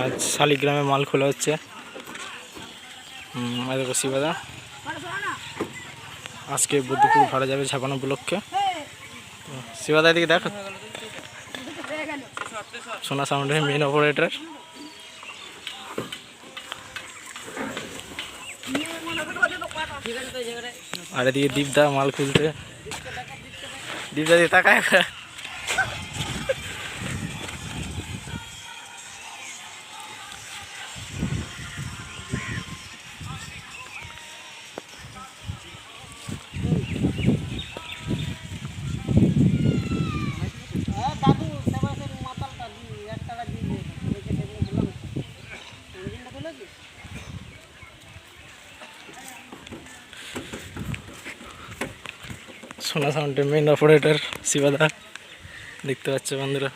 আজ শালিগ্রামে মাল খোলা হচ্ছে। দেখো শিবাদা। আজকে বুদ্ধপুর ভাড়া যাবে ছাপানো উপলক্ষে শিবাদা, এদিকে দেখো। সোনা সাউন্ডের মেন অপারেটর আর এদিকে দীপদা মাল খুলতে। দীপদা, দিয়ে তাকায়। সোনা সাউন্ডের মেন অপারেটর শিবাদা দেখতে পাচ্ছ বন্ধুরা।